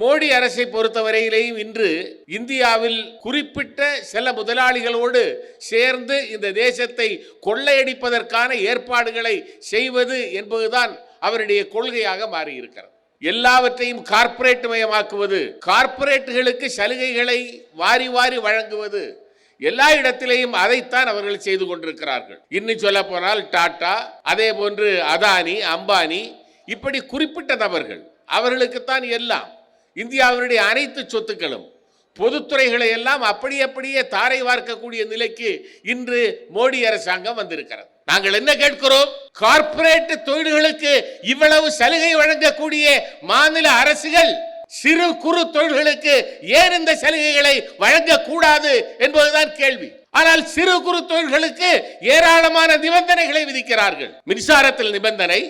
மோடி அரசை பொறுத்தவரையிலேயும் இன்று இந்தியாவில் குறிப்பிட்ட சில முதலாளிகளோடு சேர்ந்து இந்த தேசத்தை கொள்ளையடிப்பதற்கான ஏற்பாடுகளை செய்வது என்பதுதான் அவருடைய கொள்கையாக மாறியிருக்கிறது. எல்லாவற்றையும் கார்ப்பரேட் மயமாக்குவது கார்ப்பரேட்டுகளுக்கு சலுகைகளை வாரி வாரி வழங்குவது எல்லா இடத்திலேயும் அதைத்தான் அவர்கள் செய்து கொண்டிருக்கிறார்கள். இன்னும் சொல்ல போனால் டாடா அதே போன்று அதானி அம்பானி இப்படி குறிப்பிட்ட நபர்கள் அவர்களுக்குத்தான் எல்லாம் இந்தியாவினுடைய அனைத்து சொத்துக்களும் பொதுத்துறைகளை எல்லாம் அப்படி அப்படியே தாரை வார்க்கக்கூடிய நிலைக்கு இன்று மோடி அரசாங்கம் வந்திருக்கிறது. நாங்கள் என்ன கேட்கிறோம்? கார்ப்பரேட் தொழில்களுக்கு இவ்வளவு சலுகை வழங்கக்கூடிய மாநில அரசுகள் சிறு குறு தொழில்களுக்கு ஏன் இந்த சலுகைகளை வழங்கக்கூடாது என்பதுதான் கேள்வி. ஆனால் சிறு குறு தொழில்களுக்கு ஏராளமான நிபந்தனைகளை விதிக்கிறார்கள். மின்சாரத்தில் நிபந்தனை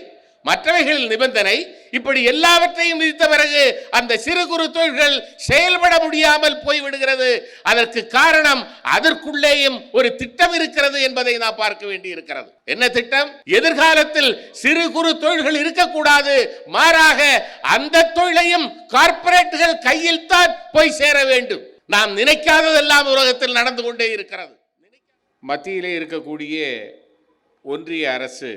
மற்றவைகளில் நிபந்தனை இப்படி எல்லாவற்றையும் விதித்த பிறகு அந்த சிறு குறு தொழில்கள் செயல்பட முடியாமல் போய்விடுகிறது. அதற்கு காரணம் அதற்குள்ளேயும் ஒரு திட்டம் இருக்கிறது என்பதை நாம் பார்க்க வேண்டி இருக்கிறது என்ன திட்டம்? எதிர்காலத்தில் சிறு குறு தொழில்கள் இருக்கக்கூடாது. மாறாக அந்த தொழிலையும் கார்ப்பரேட்டுகள் கையில் தான் போய் சேர வேண்டும். நாம் நினைக்காததெல்லாம் உலகத்தில் நடந்து கொண்டே இருக்கிறது. மத்தியிலே இருக்கக்கூடிய ஒன்றிய அரசு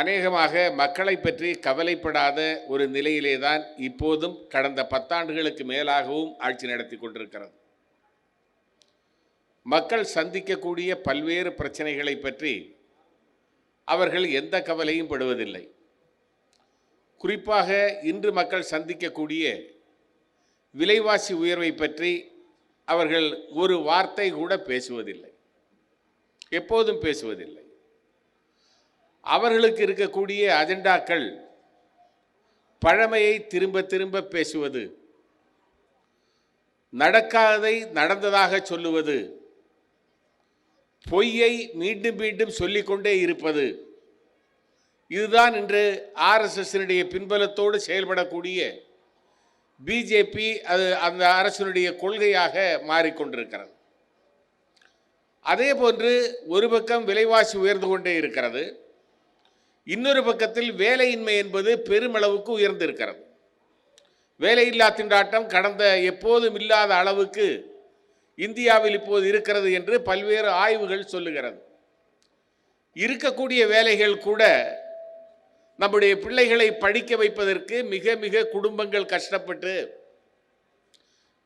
அநேகமாக மக்களை பற்றி கவலைப்படாத ஒரு நிலையிலே தான் இப்போதும் கடந்த பத்தாண்டுகளுக்கு மேலாகவும் ஆட்சி நடத்தி கொண்டிருக்கிறது. மக்கள் சந்திக்கக்கூடிய பல்வேறு பிரச்சனைகளை பற்றி அவர்கள் எந்த கவலையும் படுவதில்லை. குறிப்பாக இன்று மக்கள் சந்திக்கக்கூடிய விலைவாசி உயர்வை பற்றி அவர்கள் ஒரு வார்த்தை கூட பேசுவதில்லை. எப்போதும் பேசுவதில்லை. அவர்களுக்கு இருக்கக்கூடிய அஜெண்டாக்கள் பழமையை திரும்ப திரும்ப பேசுவது நடக்காததை நடந்ததாக சொல்லுவது பொய்யை மீண்டும் மீண்டும் சொல்லிக்கொண்டே இருப்பது இதுதான் இன்று ஆர்எஸ்எஸ்னுடைய பின்பலத்தோடு செயல்படக்கூடிய பிஜேபி அது அந்த அரசினுடைய கொள்கையாக மாறிக்கொண்டிருக்கிறது. அதே போன்று ஒரு பக்கம் விலைவாசி உயர்ந்து கொண்டே இருக்கிறது. இன்னொரு பக்கத்தில் வேலையின்மை என்பது பெருமளவுக்கு உயர்ந்திருக்கிறது. வேலையில்லா திண்டாட்டம் கடந்த எப்போதும் இல்லாத அளவுக்கு இந்தியாவில் இப்போது இருக்கிறது என்று பல்வேறு ஆய்வுகள் சொல்லுகிறது. இருக்கக்கூடிய வேலைகள் கூட நம்முடைய பிள்ளைகளை படிக்க வைப்பதற்கு மிக மிக குடும்பங்கள் கஷ்டப்பட்டு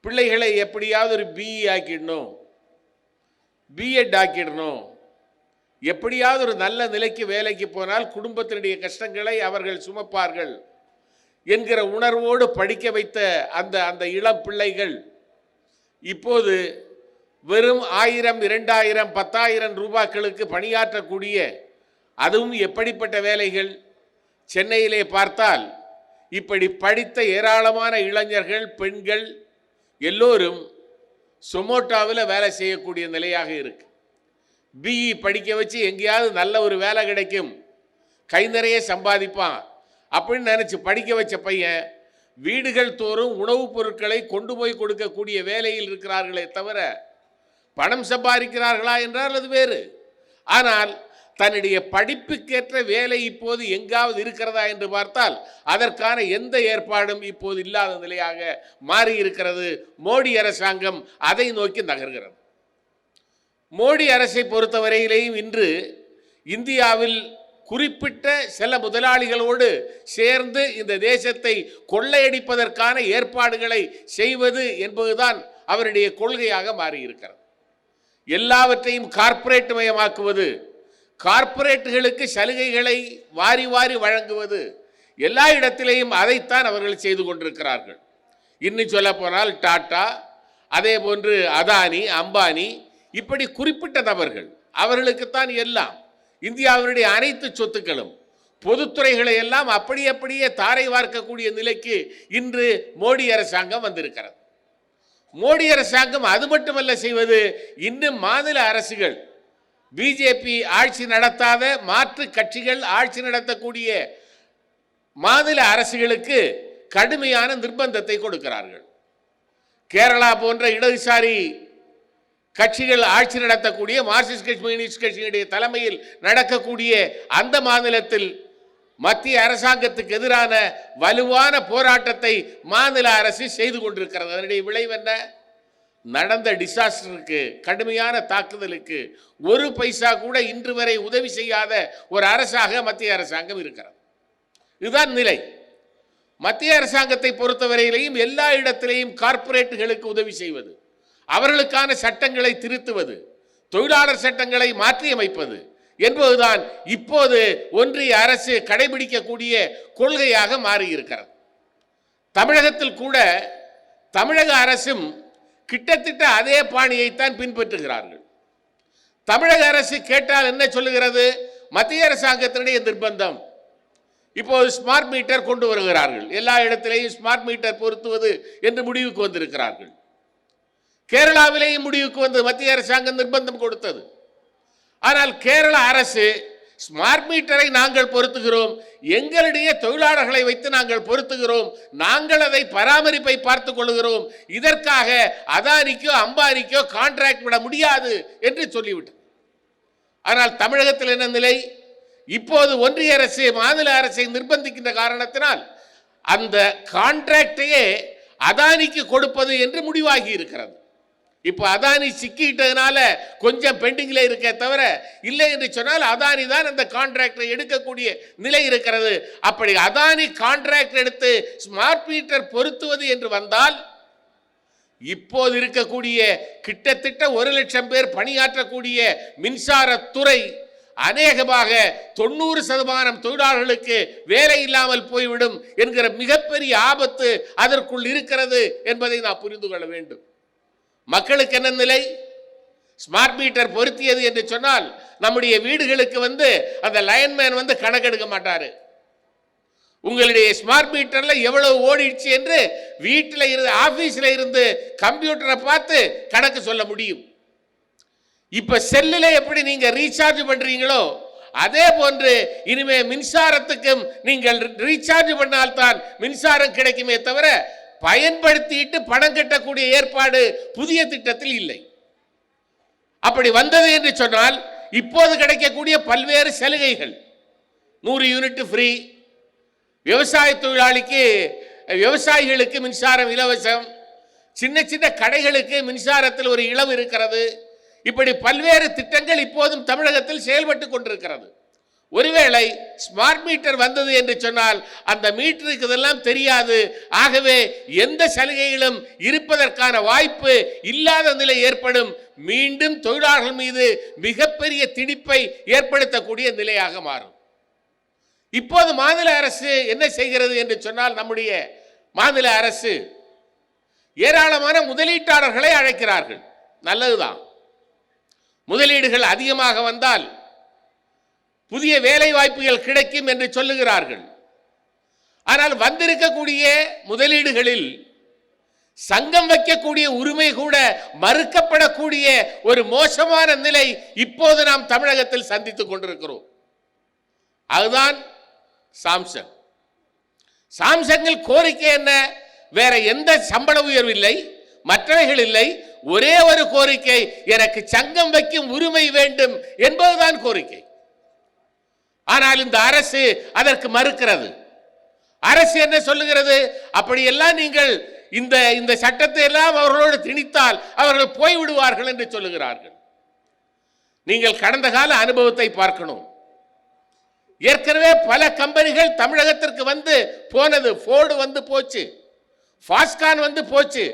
பிள்ளைகளை எப்படியாவது ஒரு பிஇ ஆக்கிடணும். பிஎட் ஆக்கிடணும். எப்படியாவது ஒரு நல்ல நிலைக்கு வேலைக்கு போனால் குடும்பத்தினுடைய கஷ்டங்களை அவர்கள் சுமப்பார்கள் என்கிற உணர்வோடு படிக்க வைத்த அந்த அந்த இளம் பிள்ளைகள் இப்போது வெறும் ஆயிரம் இரண்டாயிரம் பத்தாயிரம் ரூபாய்களுக்கு பணியாற்றக்கூடிய அதுவும் எப்படிப்பட்ட வேலைகள்? சென்னையிலே பார்த்தால் இப்படி படித்த ஏராளமான இளைஞர்கள் பெண்கள் எல்லோரும் சொமோட்டோவில் வேலை செய்யக்கூடிய நிலையாக இருக்குது பிஇ படிக்க வச்சு எங்கேயாவது நல்ல ஒரு வேலை கிடைக்கும். கை நிறைய சம்பாதிப்பான். அப்படின்னு நினச்சி படிக்க வச்ச பையன் வீடுகள் தோறும் உணவுப் பொருட்களை கொண்டு போய் கொடுக்கக்கூடிய வேலையில் இருக்கிறார்களே தவிர பணம் சம்பாதிக்கிறார்களா என்றால் அது வேறு. ஆனால் தன்னுடைய படிப்புக்கேற்ற வேலை இப்போது எங்காவது இருக்கிறதா என்று பார்த்தால் அதற்கான எந்த ஏற்பாடும் இப்போது இல்லாத நிலையாக மாறி இருக்கிறது மோடி அரசாங்கம் அதை நோக்கி நகர்கிறது. மோடி அரசை பொறுத்தவரையிலேயும் இன்று இந்தியாவில் குறிப்பிட்ட சில முதலாளிகளோடு சேர்ந்து இந்த தேசத்தை கொள்ளையடிப்பதற்கான ஏற்பாடுகளை செய்வது என்பதுதான் அவருடைய கொள்கையாக மாறியிருக்கிறது. எல்லாவற்றையும் கார்ப்பரேட் மயமாக்குவது கார்ப்பரேட்டுகளுக்கு சலுகைகளை வாரி வாரி வழங்குவது எல்லா இடத்திலேயும் அதைத்தான் அவர்கள் செய்து கொண்டிருக்கிறார்கள். இன்னும் சொல்ல போனால் டாட்டா அதே போன்று அதானி அம்பானி இப்படி குறிப்பிட்ட நபர்கள் அவர்களுக்குத்தான் எல்லாம் இந்தியாவினுடைய அனைத்து சொத்துக்களும் பொதுத்துறைகளை எல்லாம் அப்படி அப்படியே தாரை வார்க்கக்கூடிய நிலைக்கு இன்று மோடி அரசாங்கம் வந்திருக்கிறது. மோடி அரசாங்கம் அது மட்டுமல்ல செய்வது இன்னும் மாநில அரசுகள் பிஜேபி ஆட்சி நடத்தாத மாற்று கட்சிகள் ஆட்சி நடத்தக்கூடிய மாநில அரசுகளுக்கு கடுமையான நிர்பந்தத்தை கொடுக்கிறார்கள். கேரளா போன்ற இடதுசாரி கட்சிகள் ஆட்சி நடத்தக்கூடிய மார்க்சிஸ்ட் கம்யூனிஸ்ட் கட்சியினுடைய தலைமையில் நடக்கக்கூடிய அந்த மாநிலத்தில் மத்திய அரசாங்கத்துக்கு எதிரான வலுவான போராட்டத்தை மாநில அரசு செய்து கொண்டிருக்கிறது. அதனுடைய விளைவு என்ன? நடந்த டிசாஸ்டருக்கு கடுமையான தாக்குதலுக்கு ஒரு பைசா கூட இன்று வரை உதவி செய்யாத ஒரு அரசாக மத்திய அரசாங்கம் இருக்கிறது. இதுதான் நிலை. மத்திய அரசாங்கத்தை பொறுத்தவரையிலையும் எல்லா இடத்திலேயும் கார்ப்பரேட்டுகளுக்கு உதவி செய்வது. அவர்களுக்கான சட்டங்களை திருத்துவது தொழிலாளர் சட்டங்களை மாற்றியமைப்பது என்பதுதான் இப்போது ஒன்றிய அரசு கடைபிடிக்கக்கூடிய கொள்கையாக மாறியிருக்கிறது. தமிழகத்தில் கூட தமிழக அரசும் கிட்டத்தட்ட அதே பாணியைத்தான் பின்பற்றுகிறார்கள். தமிழக அரசு கேட்டால் என்ன சொல்லுகிறது? மத்திய அரசாங்கத்தினுடைய நிர்பந்தம். இப்போது ஸ்மார்ட் மீட்டர் கொண்டு வருகிறார்கள். எல்லா இடத்திலேயும் ஸ்மார்ட் மீட்டர் பொருத்துவது என்று முடிவுக்கு வந்திருக்கிறார்கள். கேரளாவிலேயும் முடிவுக்கு வந்து மத்திய அரசாங்கம் நிர்பந்தம் கொடுத்தது. ஆனால் கேரள அரசு ஸ்மார்ட் மீட்டரை நாங்கள் பொருத்துகிறோம். எங்களுடைய தொழிலாளர்களை வைத்து நாங்கள் பொருத்துகிறோம். நாங்கள் அதை பராமரிப்பை பார்த்துக் கொள்கிறோம் இதற்காக அதானிக்கோ அம்பானிக்கோ கான்ட்ராக்ட் விட முடியாது என்று சொல்லிவிட்டது. ஆனால் தமிழகத்தில் என்ன நிலை? இப்போது ஒன்றிய அரசு மாநில அரசை நிர்பந்திக்கின்ற காரணத்தினால் அந்த கான்ட்ராக்டையே அதானிக்கு கொடுப்பது என்று முடிவாகி இருக்கிறது. இப்போ அதானி சிக்கிட்டதுனால கொஞ்சம் பெண்டிங்கில் இருக்க தவிர இல்லை என்று சொன்னால் அதானி தான் அந்த கான்ட்ராக்டரை எடுக்கக்கூடிய நிலை இருக்கிறது. அப்படி அதானி கான்ட்ராக்ட் எடுத்து ஸ்மார்ட் மீட்டர் பொருத்துவது என்று வந்தால் இப்போது இருக்கக்கூடிய கிட்டத்தட்ட ஒரு லட்சம் பேர் பணியாற்றக்கூடிய மின்சாரத்துறை அநேகமாக தொண்ணூறு சதமானம் தொழிலாளர்களுக்கு வேலை இல்லாமல் போய்விடும் என்கிற மிகப்பெரிய ஆபத்து அதற்குள் இருக்கிறது என்பதை நாம் புரிந்து கொள்ள வேண்டும். மக்களுக்கு என்ன நிலை? ஸ்மார்ட் மீட்டர் பொருத்தியது என்று சொன்னால் நம்முடைய வீடுகளுக்கு வந்து அந்த லைன்மேன் வந்து கணக்கெடுக்க மாட்டார். உங்களுடைய ஸ்மார்ட் மீட்டரில் எவ்வளவு ஓடிடுச்சு என்று வீட்டில் இருந்து ஆஃபீஸில் இருந்து கம்ப்யூட்டரை பார்த்து கணக்கு சொல்ல முடியும். இப்போ செல்லில் எப்படி நீங்கள் ரீசார்ஜ் பண்ணுறீங்களோ அதே போன்று இனிமே மின்சாரத்துக்கும் நீங்கள் ரீசார்ஜ் பண்ணால்தான் மின்சாரம் கிடைக்குமே தவிர பயன்படுத்திட்டு பணம் கட்டக்கூடிய ஏற்பாடு புதிய திட்டத்தில் இல்லை. அப்படி வந்தது என்று சொன்னால் இப்போது கிடைக்கக்கூடிய பல்வேறு சலுகைகள். நூறு யூனிட் ஃப்ரீ. விவசாய தொழிலாளிக்கு விவசாயிகளுக்கு மின்சாரம் இலவசம். சின்ன சின்ன கடைகளுக்கு மின்சாரத்தில் ஒரு இளவு இருக்கிறது. இப்படி பல்வேறு திட்டங்கள் இப்போதும் தமிழகத்தில் செயல்பட்டு கொண்டிருக்கிறது. ஒருவேளை ஸ்மார்ட் மீட்டர் வந்தது என்று சொன்னால் அந்த மீட்டருக்கு இதெல்லாம் தெரியாது. ஆகவே எந்த சலுகைகளும் இருப்பதற்கான வாய்ப்பு இல்லாத நிலை ஏற்படும். மீண்டும் தொழிலாளர்கள் மீது மிகப்பெரிய திணிப்பை ஏற்படுத்தக்கூடிய நிலையாக மாறும். இப்போது மாநில அரசு என்ன செய்கிறது என்று சொன்னால் நம்முடைய மாநில அரசு ஏராளமான முதலீட்டாளர்களை அழைக்கிறார்கள். நல்லதுதான். முதலீடுகள் அதிகமாக வந்தால் புதிய வேலை வாய்ப்புகள் கிடைக்கும் என்று சொல்லுகிறார்கள். ஆனால் வந்திருக்கக்கூடிய முதலீடுகளில் சங்கம் வைக்கக்கூடிய உரிமை கூட மறுக்கப்படக்கூடிய ஒரு மோசமான நிலை இப்போது நாம் தமிழகத்தில் சந்தித்துக் கொண்டிருக்கிறோம். அதுதான் சாம்சங். சாம்சங்கில் கோரிக்கை என்ன? வேற எந்த சம்பள உயர்வு இல்லை மற்றவைகள் இல்லை ஒரே ஒரு கோரிக்கை எனக்கு சங்கம் வைக்கும் உரிமை வேண்டும் என்பதுதான் கோரிக்கை. ஆனால் இந்த அரசு அதற்கு மறுக்கிறது. அரசு என்ன சொல்லுகிறது? அப்படியெல்லாம் நீங்கள் இந்த இந்த சட்டத்தை எல்லாம் அவர்களோடு திணித்தால் அவர்கள் போய்விடுவார்கள் என்று சொல்லுகிறார்கள். நீங்கள் கடந்த கால அனுபவத்தை பார்க்கணும். ஏற்கனவே பல கம்பெனிகள் தமிழகத்திற்கு வந்து போனது. ஃபோர்டு வந்து போச்சு. ஃபாஸ்கான் வந்து போச்சு.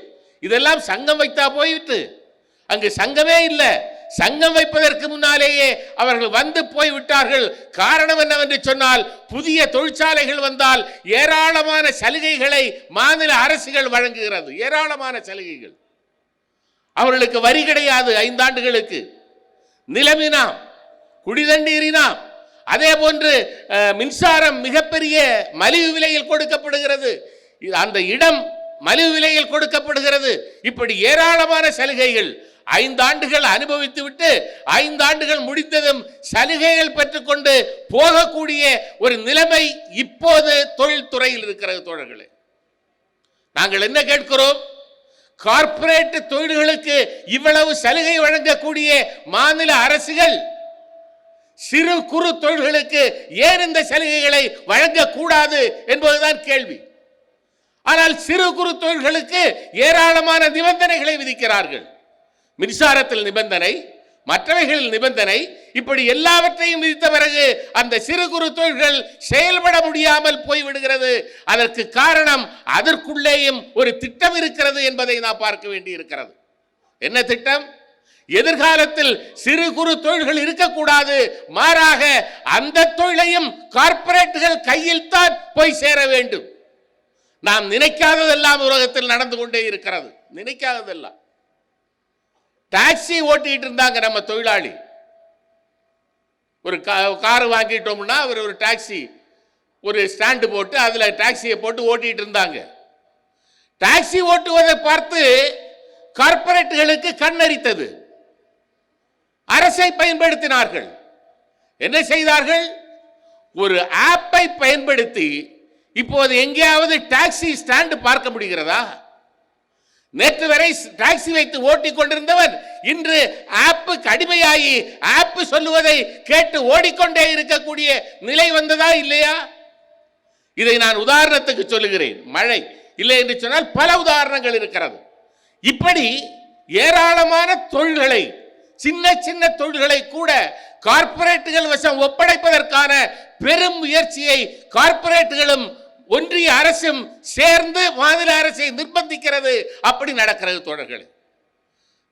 இதெல்லாம் சங்கம் வைத்தா போயிட்டு. அங்கு சங்கமே இல்லை. சங்கம் வைப்பதற்கு முன்னாலேயே அவர்கள் வந்து போய் விட்டார்கள் காரணம் என்னவென்று சொன்னால் புதிய தொழிற்சாலைகள் வந்தால் ஏராளமான சலுகைகளை மாநில அரசுகள் வழங்குகிறது. ஏராளமான சலுகைகள். அவர்களுக்கு வரி கிடையாது ஐந்தாண்டுகளுக்கு. நிலமினாம் குடிதண்ணீரினாம். அதே போன்று மின்சாரம் மிகப்பெரிய மலிவு விலையில் கொடுக்கப்படுகிறது. அந்த இடம் மலிவு விலையில் கொடுக்கப்படுகிறது. இப்படி ஏராளமான சலுகைகள் ஐந்தாண்டுகள் அனுபவித்து விட்டு ஐந்தாண்டுகள் முடிந்ததும் சலுகைகள் பெற்றுக்கொண்டு போகக்கூடிய ஒரு நிலைமை இப்போது தொழில்துறையில் இருக்கிறது தோழர்களே. நாங்கள் என்ன கேட்கிறோம்? கார்ப்பரேட் தொழில்களுக்கு இவ்வளவு சலுகை வழங்கக்கூடிய மாநில அரசுகள் சிறு குறு தொழில்களுக்கு ஏன் இந்த சலுகைகளை வழங்கக்கூடாது என்பதுதான் கேள்வி. ஆனால் சிறு குறு தொழில்களுக்கு ஏராளமான நிபந்தனைகளை விதிக்கிறார்கள். மின்சாரத்தில் நிபந்தனை மற்றவைகளில் நிபந்தனை இப்படி எல்லாவற்றையும் விதித்த பிறகு அந்த சிறு குறு தொழில்கள் செயல்பட முடியாமல் போய்விடுகிறது. அதற்கு காரணம் அதற்குள்ளேயும் ஒரு திட்டம் இருக்கிறது என்பதை நாம் பார்க்க வேண்டி இருக்கிறது என்ன திட்டம்? எதிர்காலத்தில் சிறு குறு தொழில்கள் இருக்கக்கூடாது. மாறாக அந்த தொழிலையும் கார்ப்பரேட்டுகள் கையில் தான் போய் சேர வேண்டும். நாம் நினைக்காததெல்லாம் உலகத்தில் நடந்து கொண்டே இருக்கிறது. நினைக்காததெல்லாம். டாக்ஸி ஓட்டிட்டு இருந்தாங்க நம்ம தொழிலாளி. ஒரு கார் வாங்கிட்டோம்னா அவர் ஒரு டாக்ஸி ஒரு ஸ்டாண்டு போட்டு அதில் டாக்ஸியை போட்டு ஓட்டிட்டு இருந்தாங்க. டாக்ஸி ஓட்டுவதை பார்த்து கார்ப்பரேட்டுகளுக்கு கண்ணரித்தது. அரசை பயன்படுத்தினார்கள். என்ன செய்தார்கள்? ஒரு ஆப்பை பயன்படுத்தி இப்போது எங்கேயாவது டாக்ஸி ஸ்டாண்டு பார்க்க முடிகிறதா? நேற்று வரை டாக்ஸி வைத்து ஓட்டிக் கொண்டிருந்தவர் இன்று ஆப்பு கடுமையாகி ஆப்பு சொல்லுவதை கேட்டு ஓடிக்கொண்டே இருக்கக்கூடிய நிலை வந்ததா இல்லையா? இதை நான் உதாரணத்துக்கு சொல்லுகிறேன். மழை இல்லை என்று சொன்னால் பல உதாரணங்கள் இருக்கிறது. இப்படி ஏராளமான தொழில்களை சின்ன சின்ன தொழில்களை கூட கார்ப்பரேட்டுகள் வசம் ஒப்படைப்பதற்கான பெரும் முயற்சியை கார்ப்பரேட்டுகளும் ஒன்றிய அரசும் சேர்ந்து மாநில அரசை நிர்பந்திக்கிறது. அப்படி நடக்கிறது தோழர்களே.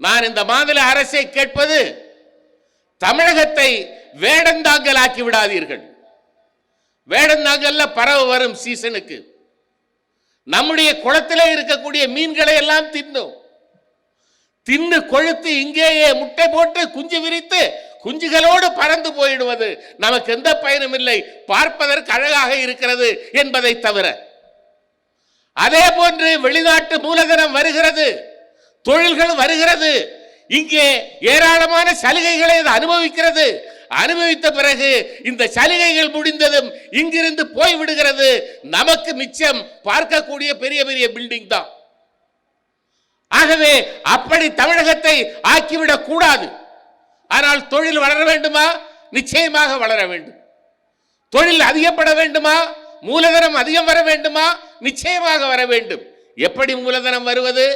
நான் இந்த மாநில அரசை கேட்பது தமிழகத்தை வேடந்தாங்கல் ஆக்கி விடாதீர்கள். வேடந்தாங்கல்ல பறவை வரும் சீசனுக்கு நம்முடைய குளத்திலே இருக்கக்கூடிய மீன்களை எல்லாம் தின்னும். தின்னு கொழுத்து இங்கேயே முட்டை போட்டு குஞ்சு விரித்து குஞ்சுகளோடு பறந்து போயிடுவது. நமக்கு எந்த பயனும் இல்லை. பார்ப்பதற்கு அழகாக இருக்கிறது என்பதை தவிர. அதே போன்று வெளிநாட்டு மூலதனம் வருகிறது. தொழில்கள் வருகிறது. இங்கே ஏராளமான சலுகைகளை அது அனுபவிக்கிறது. அனுபவித்த பிறகு இந்த சலுகைகள் முடிந்ததும் இங்கிருந்து போய் விடுகிறது நமக்கு மிச்சம் பார்க்கக்கூடிய பெரிய பெரிய பில்டிங் தான். ஆகவே அப்படி தமிழகத்தை ஆக்கிவிடக் கூடாது. ஆனால் தொழில் வளர வேண்டுமா? நிச்சயமாக வளர வேண்டும். தொழில் அதிகப்பட வேண்டுமா? மூலதனம் அதிகம் வர வேண்டுமா? நிச்சயமாக வர வேண்டும். எப்படி மூலதனம் வருவது?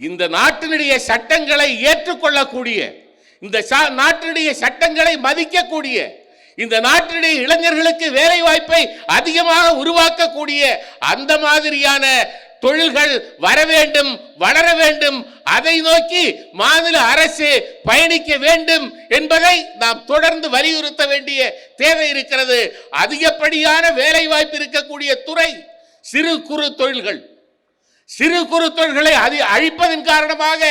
இந்த நாட்டினுடைய சட்டங்களை ஏற்றுக்கொள்ளக்கூடிய இந்த நாட்டினுடைய சட்டங்களை மதிக்கக்கூடிய இந்த நாட்டினுடைய இளைஞர்களுக்கு வேலை வாய்ப்பை அதிகமாக உருவாக்கக்கூடிய அந்த மாதிரியான தொழில்கள் வர வேண்டும் வளர வேண்டும் அதை நோக்கி மாநில அரசு பயணிக்க வேண்டும் என்பதை நாம் தொடர்ந்து வலியுறுத்த வேண்டிய தேவை இருக்கிறது. அதிகப்படியான வேலை வாய்ப்பு இருக்கக்கூடிய துறை சிறு குறு தொழில்கள். சிறு குறு தொழில்களை அது அழிப்பதன் காரணமாக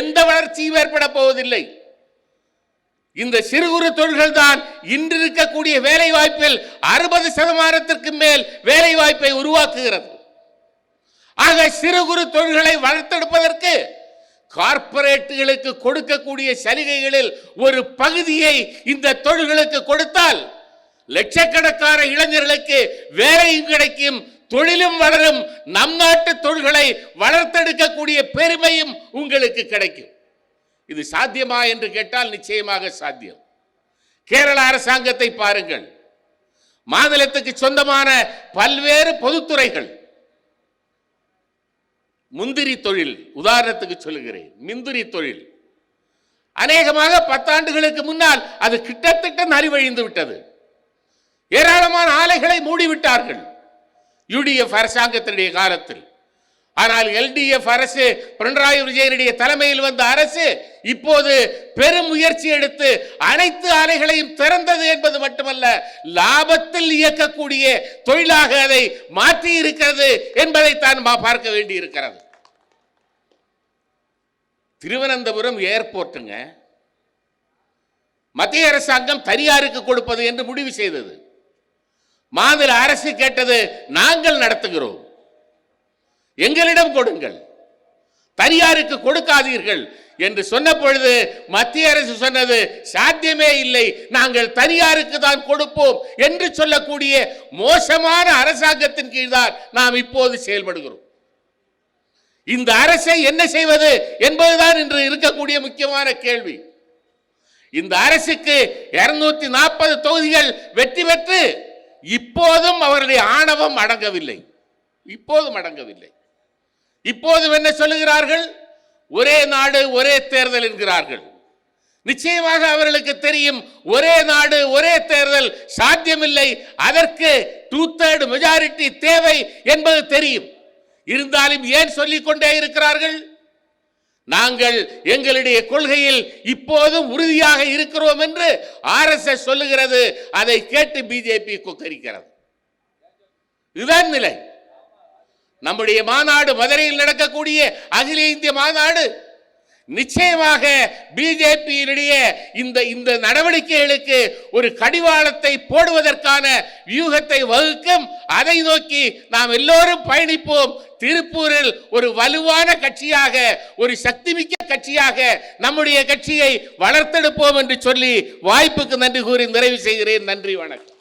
எந்த வளர்ச்சியும் ஏற்பட போவதில்லை. இந்த சிறு குறு தொழில்கள் தான் இன்று இருக்கக்கூடிய வேலை வாய்ப்பில் அறுபது சதமானத்திற்கு மேல் வேலை வாய்ப்பை உருவாக்குகிறது. ஆக சிறு குறு தொழில்களை வளர்த்தெடுப்பதற்கு கார்ப்பரேட்டுகளுக்கு கொடுக்கக்கூடிய சலுகைகளில் ஒரு பகுதியை இந்த தொழில்களுக்கு கொடுத்தால் லட்சக்கணக்கான இளைஞர்களுக்கு வேலையும் கிடைக்கும் தொழிலும் வளரும் நம் நாட்டு தொழில்களை வளர்த்தெடுக்கக்கூடிய பெருமையும் உங்களுக்கு கிடைக்கும். இது சாத்தியமா என்று கேட்டால் நிச்சயமாக சாத்தியம். கேரள அரசாங்கத்தை பாருங்கள். மாநிலத்துக்கு சொந்தமான பல்வேறு பொதுத்துறைகள் முந்திரி தொழில் உதாரணத்துக்கு சொல்லுகிறேன் மிந்திரி தொழில். அநேகமாக பத்தாண்டுகளுக்கு முன்னால் அது கிட்டத்தட்ட நரிவழிந்து விட்டது. ஏராளமான ஆலைகளை மூடிவிட்டார்கள். யுடிஎஃப் அரசாங்கத்தினுடைய காலத்தில். ஆனால் எல்டிஎஃப் அரசு பினராயி விஜயனுடைய தலைமையில் வந்த அரசு இப்போது பெரும் முயற்சி எடுத்து அனைத்து ஆலைகளையும் திறந்தது என்பது மட்டுமல்ல லாபத்தில் இயக்கக்கூடிய தொழிலாக அதை மாற்றி இருக்கிறது என்பதைத்தான் தான் பார்க்க வேண்டி இருக்கிறது திருவனந்தபுரம் ஏர்போர்ட்டுங்க. மத்திய அரசாங்கம் தனியாருக்கு கொடுப்பது என்று முடிவு செய்தது. மாநில அரசு கேட்டது நாங்கள் நடத்துகிறோம். எங்களிடம் கொடுங்கள். தனியாருக்கு கொடுக்காதீர்கள் என்று சொன்ன பொழுது மத்திய அரசு சொன்னது சாத்தியமே இல்லை நாங்கள் தனியாருக்கு தான் கொடுப்போம் என்று சொல்லக்கூடிய மோசமான அரசாங்கத்தின் கீழ் தான் நாம் இப்போது செயல்படுகிறோம். இந்த அரசை என்ன செய்வது என்பதுதான் இன்று இருக்கக்கூடிய முக்கியமான கேள்வி. இந்த அரசுக்கு இருநூத்தி நாற்பது தொகுதிகள் வெற்றி பெற்று இப்போதும் அவருடைய ஆணவம் அடங்கவில்லை. இப்போதும் அடங்கவில்லை. இப்போது என்ன சொல்லுகிறார்கள்? ஒரே நாடு ஒரே தேர்தல் என்கிறார்கள். நிச்சயமாக அவர்களுக்கு தெரியும் ஒரே நாடு ஒரே தேர்தல் சாத்தியமில்லை. அதற்கு டூ தேர்ட் மெஜாரிட்டி தேவை என்பது தெரியும். இருந்தாலும் ஏன் சொல்லிக் கொண்டே இருக்கிறார்கள்? நாங்கள் எங்களுடைய கொள்கையில் இப்போதும் உறுதியாக இருக்கிறோம் என்று ஆர்எஸ்எஸ் சொல்லுகிறது. அதை கேட்டு பிஜேபி கொக்கரிக்கிறது. இதுதான் நிலை. நம்முடைய மாநாடு மதுரையில் நடக்கக்கூடிய அகில இந்திய மாநாடு. நிச்சயமாக பிஜேபியினுடைய இந்த இந்த நடவடிக்கைகளுக்கு ஒரு கடிவாளத்தை போடுவதற்கான வியூகத்தை வகுக்கும். அதை நோக்கி நாம் எல்லோரும் பயணிப்போம். திருப்பூரில் ஒரு வலுவான கட்சியாக ஒரு சக்திமிக்க கட்சியாக நம்முடைய கட்சியை வளர்த்தெடுப்போம் என்று சொல்லி வாய்ப்புக்கு நன்றி கூறி நிறைவு செய்கிறேன். நன்றி வணக்கம்.